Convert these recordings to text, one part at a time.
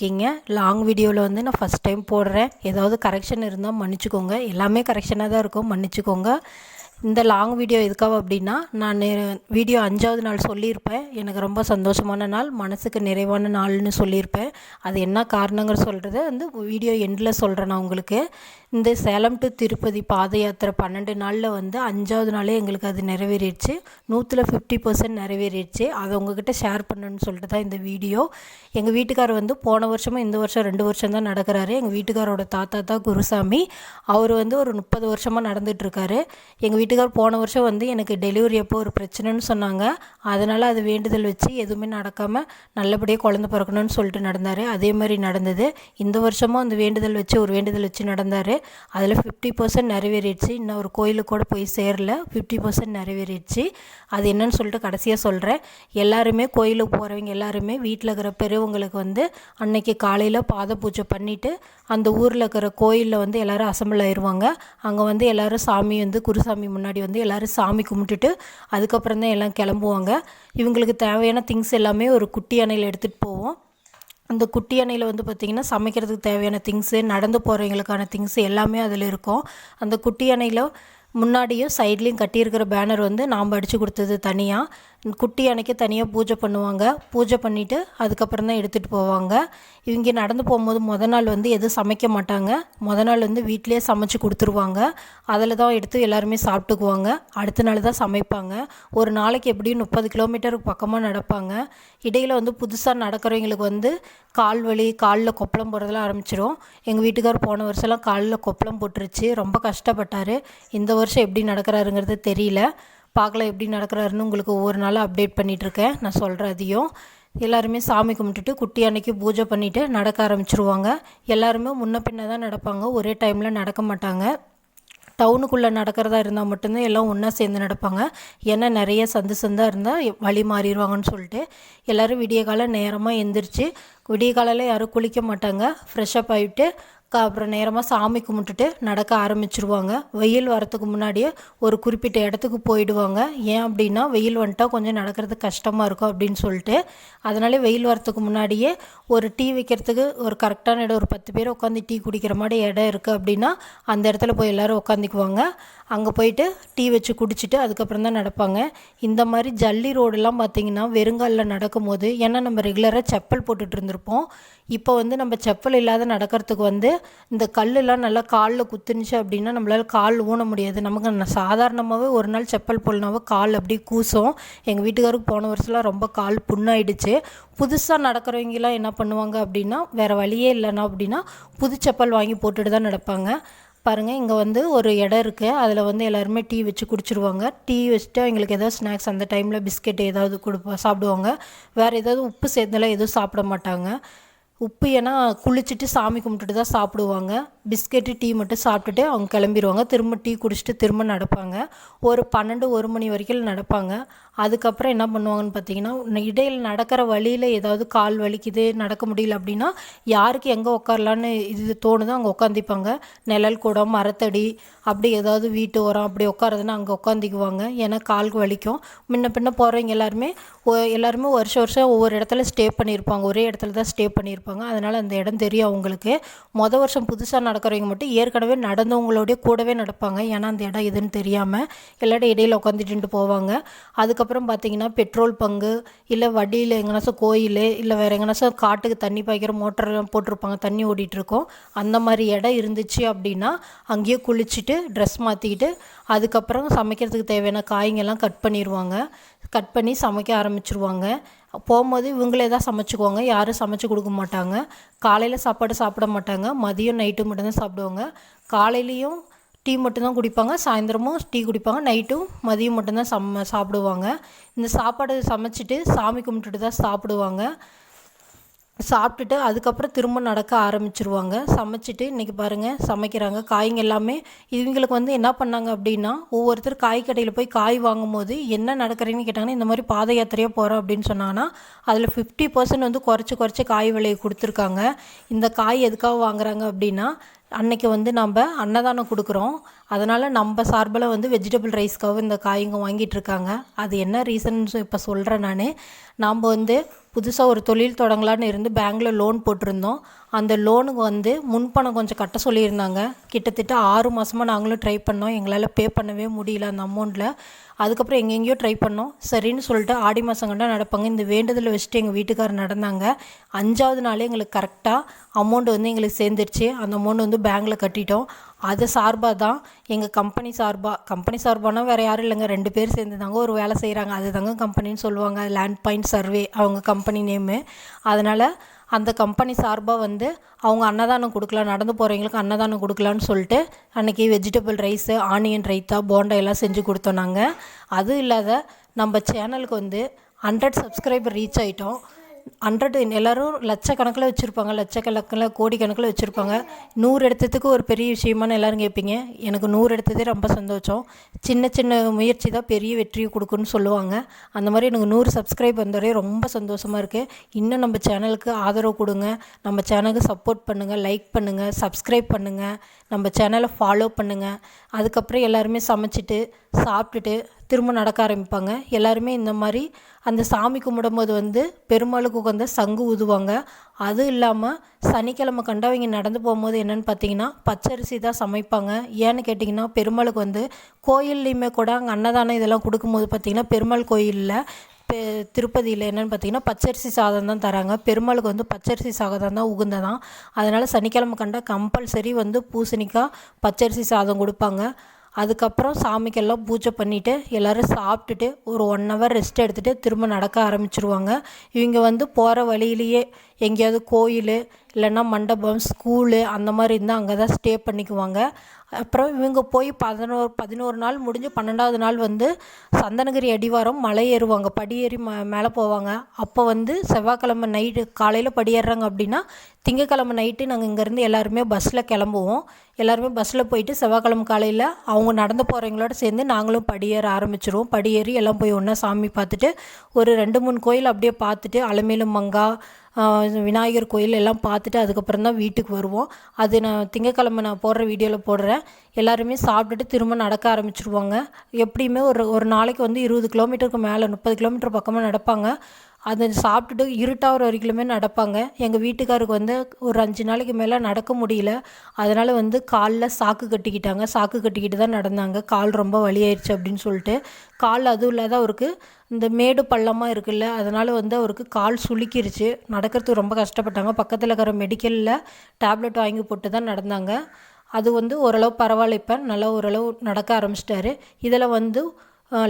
எல்லோரும் இருக்கீங்க லாங் வீடியோவில் வந்து நான் ஃபஸ்ட் டைம் போடுறேன். ஏதாவது கரெக்ஷன் இருந்தால் மன்னிச்சுக்கோங்க. எல்லாமே கரெக்ஷனாக தான் இருக்கும். மன்னிச்சுக்கோங்க. இந்த லாங் வீடியோ எதுக்காக அப்படின்னா நான் வீடியோ அஞ்சாவது நாள் சொல்லியிருப்பேன். எனக்கு ரொம்ப சந்தோஷமான நாள். மனசுக்கு நிறைவான நாள்னு சொல்லியிருப்பேன். அது என்ன காரணங்கிற சொல்கிறத வந்து வீடியோ எண்டில் சொல்கிறேன் நான் உங்களுக்கு. இந்த சேலம் டு திருப்பதி பாத யாத்திரை பன்னெண்டு நாளில் வந்து அஞ்சாவது நாளே எங்களுக்கு அது நிறைவேறிடுச்சு. நூற்றில் ஃபிஃப்டி பர்சன்ட் நிறைவேறிடுச்சு. அதை உங்ககிட்ட ஷேர் பண்ணணும்னு சொல்லிட்டு தான் இந்த வீடியோ. எங்கள் வீட்டுக்கார் வந்து போன வருஷமும் இந்த வருஷம் ரெண்டு வருஷம் தான் நடக்கிறாரு. எங்கள் வீட்டுக்காரோட தாத்தா தான் குருசாமி. அவர் வந்து ஒரு முப்பது வருஷமாக நடந்துகிட்ருக்காரு எங்கள் வீட்டுக்கார் போன வருஷம் வந்து எனக்கு டெலிவரி அப்போ ஒரு பிரச்சனைன்னு சொன்னாங்க. அதனால் அது வேண்டுதல் வச்சு எதுவுமே நடக்காமல் நல்லபடியாக குழந்த பிறக்கணும்னு சொல்லிட்டு நடந்தார். அதே மாதிரி நடந்தது. இந்த வருஷமும் அந்த வேண்டுதல் வச்சு ஒரு வேண்டுதல் வச்சு நடந்தார். அதில் ஃபிஃப்டி பர்சன்ட் நிறைவேறிடுச்சு. இன்னும் ஒரு கோயிலுக்கு கூட போய் சேரல. ஃபிஃப்டி பர்சன்ட் நிறைவேறிடுச்சு. அது என்னன்னு சொல்லிட்டு கடைசியாக சொல்கிறேன் எல்லாருமே கோயிலுக்கு போகிறவங்க எல்லாருமே வீட்டில் இருக்கிற பெரியவங்களுக்கு வந்து அன்னைக்கு காலையில் பாத பூஜை பண்ணிவிட்டு அந்த ஊரில் இருக்கிற கோயிலில் வந்து எல்லோரும் அசம்பிள் ஆயிடுவாங்க அங்கே வந்து எல்லோரும் சாமி வந்து குருசாமி முன்னாடி வந்து எல்லோரும் சாமி கும்பிட்டுட்டு அதுக்கப்புறம் தான் எல்லாம் கிளம்புவாங்க. இவங்களுக்கு தேவையான திங்ஸ் எல்லாமே ஒரு குட்டி அணையில் எடுத்துகிட்டு போவோம். அந்த குட்டி அணையில் வந்து பார்த்திங்கன்னா சமைக்கிறதுக்கு தேவையான திங்ஸு நடந்து போகிறவங்களுக்கான திங்ஸ் எல்லாமே அதில் இருக்கும். அந்த குட்டி அணையில் முன்னாடியும் சைட்லேயும் கட்டியிருக்கிற பேனர் வந்து நாம் அடித்து கொடுத்தது தனியாக குட்டி அணைக்கு தனியாக பூஜை பண்ணுவாங்க. பூஜை பண்ணிவிட்டு அதுக்கப்புறம் தான் எடுத்துகிட்டு போவாங்க. இவங்க நடந்து போகும்போது முத நாள் வந்து எதுவும் சமைக்க மாட்டாங்க. முத நாள் வந்து வீட்டிலேயே சமைச்சு கொடுத்துருவாங்க. அதில் தான் எடுத்து எல்லாருமே சாப்பிட்டுக்குவாங்க. அடுத்த நாள் தான் சமைப்பாங்க. ஒரு நாளைக்கு எப்படியும் முப்பது கிலோமீட்டருக்கு பக்கமாக நடப்பாங்க. இடையில் வந்து புதுசாக நடக்கிறவங்களுக்கு வந்து கால் வலி காலில் கொப்பளம் போகிறதெல்லாம் ஆரம்பிச்சிடும் எங்கள் வீட்டுக்கார் போன வருஷம்லாம் காலில் கொப்பளம் போட்டுருச்சு. ரொம்ப கஷ்டப்பட்டார். இந்த வருஷம் எப்படி நடக்கிறாருங்கிறது தெரியல. பார்க்கலாம் எப்படி நடக்கிறாருன்னு உங்களுக்கு ஒவ்வொரு நாளும் அப்டேட் பண்ணிகிட்ருக்கேன் நான் சொல்கிறேன் அதையும். எல்லாருமே சாமி கும்பிட்டுட்டு குட்டி அன்னைக்கு பூஜை பண்ணிவிட்டு நடக்க ஆரம்பிச்சிருவாங்க. எல்லாருமே முன்ன பின்ன தான் நடப்பாங்க. ஒரே டைமில் நடக்க மாட்டாங்க. டவுனுக்குள்ளே நடக்கிறதா இருந்தால் மட்டும்தான் எல்லாம் ஒன்றா சேர்ந்து நடப்பாங்க. ஏன்னா நிறைய சந்து சந்தாக இருந்தால் வழி மாறிடுவாங்கன்னு சொல்லிட்டு எல்லோரும் விடிய காலம் நேரமாக எந்திரிச்சு விடிய காலையில் யாரும் குளிக்க மாட்டாங்க. ஃப்ரெஷ்ஷப் ஆகிட்டு அப்புறம் நேரமாக சாமி கும்பிட்டுட்டு நடக்க ஆரம்பிச்சிருவாங்க. வெயில் வரத்துக்கு முன்னாடியே ஒரு குறிப்பிட்ட இடத்துக்கு போயிடுவாங்க. ஏன் அப்படின்னா வெயில் வந்துட்டா கொஞ்சம் நடக்கிறது கஷ்டமாக இருக்கும் அப்படின்னு சொல்லிட்டு. அதனாலே வெயில் வரத்துக்கு முன்னாடியே ஒரு டீ வைக்கிறதுக்கு ஒரு கரெக்டான இடம் ஒரு பத்து பேர் உட்காந்து டீ குடிக்கிற மாதிரி இடம் இருக்குது அப்படின்னா அந்த இடத்துல போய் எல்லோரும் உட்காந்துக்குவாங்க. அங்கே போயிட்டு டீ வச்சு குடிச்சிட்டு அதுக்கப்புறம் தான் நடப்பாங்க. இந்த மாதிரி ஜல்லி ரோடெல்லாம் பார்த்திங்கன்னா வெறுங்காலில் நடக்கும்போது ஏன்னா நம்ம ரெகுலராக செப்பல் போட்டுட்டு இருந்திருப்போம். இப்போ வந்து நம்ம செப்பல் இல்லாத நடக்கிறதுக்கு வந்து இந்த கல்லெலாம் நல்லா காலில் குத்துனுச்சு அப்படின்னா நம்மளால் கால் ஊன முடியாது. நமக்கு சாதாரணமாகவே ஒரு நாள் செப்பல் போடனாவே கால் அப்படியே கூசும். எங்கள் வீட்டுக்காருக்கு போன வருஷம்லாம் ரொம்ப கால் புண்ணாயிடுச்சு. புதுசாக நடக்கிறவங்கலாம் என்ன பண்ணுவாங்க அப்படின்னா வேறு வழியே இல்லைன்னா அப்படின்னா புது செப்பல் வாங்கி போட்டுட்டு தான் நடப்பாங்க. பாருங்கள் இங்கே வந்து ஒரு இடம் இருக்குது அதில் வந்து எல்லாருமே டீ வச்சு குடிச்சிருவாங்க. டீ வச்சுட்டு அவங்களுக்கு ஏதாவது ஸ்நாக்ஸ் அந்த டைமில் பிஸ்கெட் ஏதாவது கொடுப்பா சாப்பிடுவாங்க. வேறு ஏதாவது உப்பு சேர்ந்தெல்லாம் எதுவும் சாப்பிட மாட்டாங்க. உப்பு ஏன்னா குளிச்சுட்டு சாமி கும்பிட்டுட்டு தான் சாப்பிடுவாங்க. பிஸ்கெட்டு டீ மட்டும் சாப்பிட்டுட்டு அவங்க கிளம்பிடுவாங்க திரும்ப டீ குடிச்சிட்டு திரும்ப நடப்பாங்க. ஒரு பன்னெண்டு ஒரு மணி வரைக்கும் நடப்பாங்க. அதுக்கப்புறம் என்ன பண்ணுவாங்கன்னு பார்த்தீங்கன்னா இடையில் நடக்கிற வழியில் ஏதாவது கால் வலிக்குது நடக்க முடியல அப்படின்னா யாருக்கு எங்கே உட்காரலான்னு இது தோணுதோ அங்கே உட்காந்திப்பாங்க. நிழல் கூடம் மரத்தடி அப்படி ஏதாவது வீட்டு ஓரம் அப்படி உட்காரதுன்னா அங்கே உட்காந்திக்குவாங்க. ஏன்னா காலுக்கு வலிக்கும். முன்ன பின்ன போகிறவங்க எல்லாருமே ஒ- எல்லாருமே வருஷம் வருஷம் ஒவ்வொரு இடத்துல ஸ்டே பண்ணியிருப்பாங்க ஒரே இடத்துல தான் ஸ்டே பண்ணியிருப்பாங்க அதனால் அந்த இடம் தெரியும் அவங்களுக்கு. மொதல் வருஷம் புதுசாக நடக்கிறவங்க மட்டும் ஏற்கனவே நடந்தவங்களோடய கூடவே நடப்பாங்க. ஏன்னா அந்த இடம் எதுன்னு தெரியாமல் எல்லாரும் இடையில உட்காந்துட்டு போவாங்க. அதுக்கப்புறம் பார்த்தீங்கன்னா பெட்ரோல் பங்கு இல்லை வண்டியில் எங்கனாச்சும் கோயில் இல்லை வேறு எங்கனாச்சும் காட்டுக்கு தண்ணி பாய்க்கிற மோட்டர்லாம் போட்டிருப்பாங்க. தண்ணி ஓடிட்டுருக்கோம் அந்த மாதிரி இடம் இருந்துச்சு அப்படின்னா அங்கேயே குளிச்சுட்டு ட்ரெஸ் மாற்றிக்கிட்டு அதுக்கப்புறம் சமைக்கிறதுக்கு தேவையான காய்ங்கெல்லாம் கட் பண்ணிடுவாங்க கட் பண்ணி சமைக்க ஆரம்பிச்சிருவாங்க. போகும்போது இவங்களே தான் சமைச்சுக்குவாங்க. யாரும் சமைச்சு கொடுக்க மாட்டாங்க. காலையில் சாப்பாடு சாப்பிட மாட்டாங்க. மதியம் நைட்டு மட்டும்தான் சாப்பிடுவாங்க. காலையிலையும் டீ மட்டும்தான் குடிப்பாங்க. சாயந்தரமும் டீ குடிப்பாங்க. நைட்டும் மதியம் மட்டும்தான் சம்ம சாப்பிடுவாங்க. இந்த சாப்பாடு சமைச்சிட்டு சாமி கும்பிட்டுட்டு தான் சாப்பிடுவாங்க. சாப்பிட்டுட்டு அதுக்கப்புறம் திரும்ப நடக்க ஆரம்பிச்சிருவாங்க. சமைச்சிட்டு இன்றைக்கி பாருங்கள் சமைக்கிறாங்க. காய்ங்க எல்லாமே. இவங்களுக்கு வந்து என்ன பண்ணாங்க அப்படின்னா ஒவ்வொருத்தர் காய் கடையில் போய் காய் வாங்கும் போது என்ன நடக்கிறேன்னு கேட்டாங்கன்னா இந்த மாதிரி பாத யாத்திரையாக போகிறோம் அப்படின்னு சொன்னாங்கன்னா அதில் ஃபிஃப்டி பர்சன்ட் வந்து குறைச்சி குறைச்சி காய் விலையை கொடுத்துருக்காங்க. இந்த காய் எதுக்காக வாங்குறாங்க அப்படின்னா அன்னைக்கு வந்து நம்ம அன்னதானம் கொடுக்குறோம். அதனால் நம்ம சார்பில் வந்து வெஜிடபிள் ரைஸ்க்காக இந்த காய்ங்க வாங்கிட்டு இருக்காங்க. அது என்ன ரீசன் இப்போ சொல்கிறேன் நான். நாம் வந்து புதுசாக ஒரு தொழில் தொடங்கலான்னு இருந்து பேங்க்கில் லோன் போட்டிருந்தோம். அந்த லோனுக்கு வந்து முன்பணம் கொஞ்சம் கட்ட சொல்லியிருந்தாங்க. கிட்டத்தட்ட ஆறு மாதமாக நாங்களும் ட்ரை பண்ணோம். எங்களால் பே பண்ணவே முடியல அந்த அமௌண்ட்டில் அதுக்கப்புறம் எங்கெங்கேயோ ட்ரை பண்ணோம். சரின்னு சொல்லிட்டு ஆடி மாதம் கண்டா நடப்பாங்க. இந்த வேண்டுதலை வச்சுட்டு எங்கள் வீட்டுக்காரர் நடந்தாங்க. அஞ்சாவது நாளே எங்களுக்கு கரெக்டாக அமௌண்ட் வந்து எங்களுக்கு சேர்ந்துருச்சு. அந்த அமௌண்ட் வந்து பேங்க்கில் கட்டிட்டோம். அது சார்பாக தான் எங்கள் கம்பெனி சார்பாக கம்பெனி சார்பானால் வேறு யாரும் இல்லைங்க. ரெண்டு பேர் சேர்ந்து தாங்க ஒரு வேலை செய்கிறாங்க அது தாங்க கம்பெனின்னு சொல்லுவாங்க. லேண்ட் பாயிண்ட் சர்வே அவங்க கம்பெனி நேமு அதனால் அந்த கம்பெனி சார்பாக வந்து அவங்க அன்னதானம் கொடுக்கலாம். நடந்து போகிறவங்களுக்கு அன்னதானம் கொடுக்கலான்னு சொல்லிட்டு அன்றைக்கி vegetable rice onion raita bonda எல்லாம் செஞ்சு கொடுத்தோம் நாங்கள் அதுவும் இல்லாத நம்ம சேனலுக்கு வந்து ஹண்ட்ரட் சப்ஸ்கிரைபர் ரீச் ஆகிட்டோம் ஹண்ட்ரட் எல்லோரும் லட்சக்கணக்கில் வச்சுருப்பாங்க. லட்சக்கணக்கில் கோடிக்கணக்கில் வச்சுருப்பாங்க. நூறு எடுத்ததுக்கு ஒரு பெரிய விஷயமானு எல்லோரும் கேட்பீங்க. எனக்கு நூறு எடுத்ததே ரொம்ப சந்தோஷம். சின்ன சின்ன முயற்சி தான் பெரிய வெற்றியை கொடுக்குன்னு சொல்லுவாங்க. அந்த மாதிரி எனக்கு நூறு சப்ஸ்கிரைப் வந்தவரே ரொம்ப சந்தோஷமாக இருக்குது இன்னும் நம்ம சேனலுக்கு ஆதரவு கொடுங்க. நம்ம சேனலுக்கு சப்போர்ட் பண்ணுங்கள் லைக் பண்ணுங்கள் சப்ஸ்கிரைப் பண்ணுங்கள் நம்ம சேனலை ஃபாலோ பண்ணுங்கள் அதுக்கப்புறம் எல்லாருமே சமைச்சிட்டு சாப்பிட்டுட்டு திரும்ப நடக்க ஆரம்பிப்பாங்க. எல்லாருமே இந்த மாதிரி அந்த சாமி கும்பிடும்போது வந்து பெருமாளுக்கு உகந்த சங்கு ஊதுவாங்க. அதுவும் இல்லாமல் சனிக்கிழமை கண்டவங்க நடந்து போகும்போது என்னென்னு பார்த்தீங்கன்னா பச்சரிசி தான் சமைப்பாங்க. ஏன்னு கேட்டிங்கன்னா பெருமாளுக்கு வந்து கோயில்லையுமே கூட அங்கே அன்னதானம் இதெல்லாம் கொடுக்கும்போது பார்த்திங்கன்னா பெருமாள் கோயிலில் பெ திருப்பதியில் என்னென்னு பார்த்தீங்கன்னா பச்சரிசி சாதம் தான் தராங்க. பெருமாளுக்கு வந்து பச்சரிசி சாதம் தான் உகுந்ததான். அதனால் சனிக்கிழமை கண்டால் கம்பல்சரி வந்து பூசணிக்காய் பச்சரிசி சாதம் கொடுப்பாங்க. அதுக்கப்புறம் சாமிக்கெல்லாம் பூஜை பண்ணிவிட்டு எல்லோரும் சாப்பிட்டுட்டு ஒரு ஒன் ஹவர் ரெஸ்ட் எடுத்துகிட்டு திரும்ப நடக்க ஆரம்பிச்சிருவாங்க. இவங்க வந்து போகிற வழியிலேயே எங்கேயாவது கோயில் இல்லைன்னா மண்டபம் ஸ்கூலு அந்த மாதிரி இருந்தால் அங்கே தான் ஸ்டே பண்ணிக்குவாங்க. அப்புறம் இவங்க போய் பதினோரு பதினோரு நாள் முடிஞ்சு பன்னெண்டாவது நாள் வந்து சந்தனகிரி அடிவாரம் மலை ஏறுவாங்க. படி ஏறி ம மேலே போவாங்க. அப்போ வந்து செவ்வாய்க்கிழமை நைட்டு காலையில் படி ஏறுறாங்க அப்படின்னா திங்கக்கிழமை நைட்டு நாங்கள் இங்கேருந்து எல்லாருமே பஸ்ஸில் கிளம்புவோம். எல்லாருமே பஸ்ஸில் போயிட்டு செவ்வாய்க்கிழமை காலையில் அவங்க நடந்து போகிறவங்களோட சேர்ந்து நாங்களும் படியேற ஆரம்பிச்சிருவோம். படியேறி எல்லாம் போய் ஒன்றா சாமி பார்த்துட்டு ஒரு ரெண்டு மூணு கோயில் அப்படியே பார்த்துட்டு அலமேலு மங்கா விநாயகர் கோயில் எல்லாம் பார்த்துட்டு அதுக்கப்புறம் தான் வீட்டுக்கு வருவோம். அது நான் திங்கக்கிழமை நான் போடுற வீடியோவில் போடுறேன். எல்லாருமே சாப்பிட்டுட்டு திரும்ப நடக்க ஆரம்பிச்சிருவாங்க. எப்படியுமே ஒரு ஒரு நாளைக்கு வந்து இருபது கிலோமீட்டருக்கு மேலே முப்பது கிலோமீட்டர் பக்கமாக நடப்பாங்க. அதை சாப்பிட்டுட்டு இருட்டாகிற வரைக்குமே நடப்பாங்க. எங்கள் வீட்டுக்காருக்கு வந்து ஒரு அஞ்சு நாளைக்கு மேலே நடக்க முடியல. அதனால் வந்து காலில் சாக்கு கட்டிக்கிட்டாங்க. சாக்கு கட்டிக்கிட்டு தான் நடந்தாங்க. கால் ரொம்ப வலியாயிருச்சு அப்படின்னு சொல்லிட்டு. கால் அதுவும் இல்லாத அவருக்கு இந்த மேடு பள்ளமாக இருக்குல்ல அதனால் வந்து அவருக்கு கால் சுளுக்கிருச்சு. நடக்கிறதுக்கு ரொம்ப கஷ்டப்பட்டாங்க. பக்கத்தில் இருக்கிற மெடிக்கலில் டேப்லெட் வாங்கி போட்டு தான் நடந்தாங்க. அது வந்து ஓரளவு பரவாயில்ல இப்போ. நல்லா ஓரளவு நடக்க ஆரம்பிச்சிட்டாரு. இதில் வந்து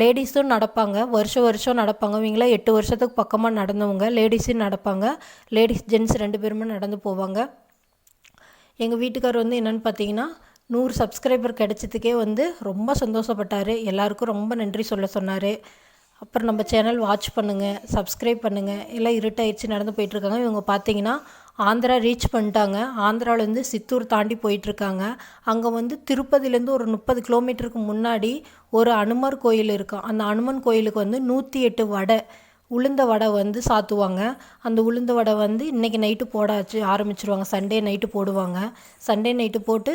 லேடிஸும் நடப்பாங்க. வருஷம் வருஷம் நடப்பாங்க. இவங்களாம் எட்டு வருஷத்துக்கு பக்கமாக நடந்தவங்க. லேடிஸும் நடப்பாங்க. லேடிஸ் ஜென்ஸ் ரெண்டு பேருமே நடந்து போவாங்க. எங்கள் வீட்டுக்கார் வந்து என்னென்னு பார்த்தீங்கன்னா நூறு சப்ஸ்கிரைபர் கிடைச்சதுக்கே வந்து ரொம்ப சந்தோஷப்பட்டார். எல்லாருக்கும் ரொம்ப நன்றி சொல்ல சொன்னார். அப்புறம் நம்ம சேனல் வாட்ச் பண்ணுங்கள் சப்ஸ்கிரைப் பண்ணுங்கள் எல்லாம் இருட்டாயிடுச்சு நடந்து போயிட்டுருக்காங்க இவங்க பார்த்தீங்கன்னா ஆந்திரா ரீச் பண்ணிட்டாங்க. ஆந்திராவிலேருந்து சித்தூர் தாண்டி போயிட்டுருக்காங்க. அங்கே வந்து திருப்பதிலேருந்து ஒரு முப்பது கிலோமீட்டருக்கு முன்னாடி ஒரு அனுமர் கோயில் இருக்கும். அந்த அனுமன் கோயிலுக்கு வந்து நூற்றி எட்டு வடை உளுந்த வடை வந்து சாத்துவாங்க. அந்த உளுந்த வடை வந்து இன்றைக்கி நைட்டு போடாச்சு ஆரம்பிச்சிருவாங்க. சண்டே நைட்டு போடுவாங்க. சண்டே நைட்டு போட்டு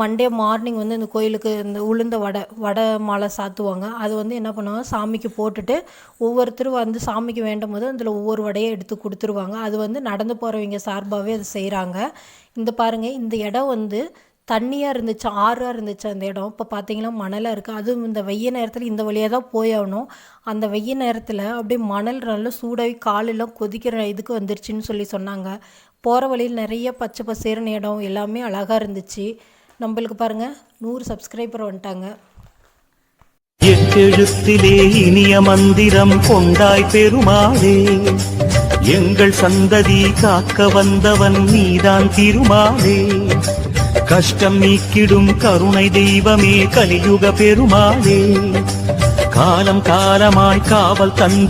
மண்டே மார்னிங் வந்து இந்த கோயிலுக்கு இந்த உளுந்த வடை வடை மாலை சாத்துவாங்க. அது வந்து என்ன பண்ணுவாங்க? சாமிக்கு போட்டுட்டு ஒவ்வொருத்தரும் வந்து சாமிக்கு வேண்டும் போது அதில் ஒவ்வொரு வடையை எடுத்து கொடுத்துருவாங்க. அது வந்து நடந்து போகிறவங்க சார்பாகவே அது செய்கிறாங்க இந்த பாருங்கள் இந்த இடம் வந்து தண்ணியாக இருந்துச்சு ஆறாக இருந்துச்சு அந்த இடம். இப்போ பார்த்தீங்கன்னா மணலாக இருக்குது அதுவும் இந்த வெய்ய நேரத்தில் இந்த வழியாக தான் போயாகணும் அந்த வெய்ய நேரத்தில் அப்படியே மணல் நல்லா சூடாகி காலெல்லாம் கொதிக்கிற இதுக்கு வந்துருச்சுன்னு சொல்லி சொன்னாங்க. போகிற வழியில் நிறைய பச்சை பசேர்னு இடம் எல்லாமே அழகாக இருந்துச்சு. நம்மளுக்கு பாருங்கள் நூறு சப்ஸ்கிரைபர் வந்துட்டாங்க. எட்டெழுத்திலே இனிய மந்திரம் கொண்டாய் பெருமாளே. எங்கள் சந்ததி காக்க வந்தவன் நீதான் திருமாலே. கஷ்டம் நீக்கிடும் கருணை தெய்வமே கலியுக பெருமாளே. காலம் காலமாய் காவல் தந்த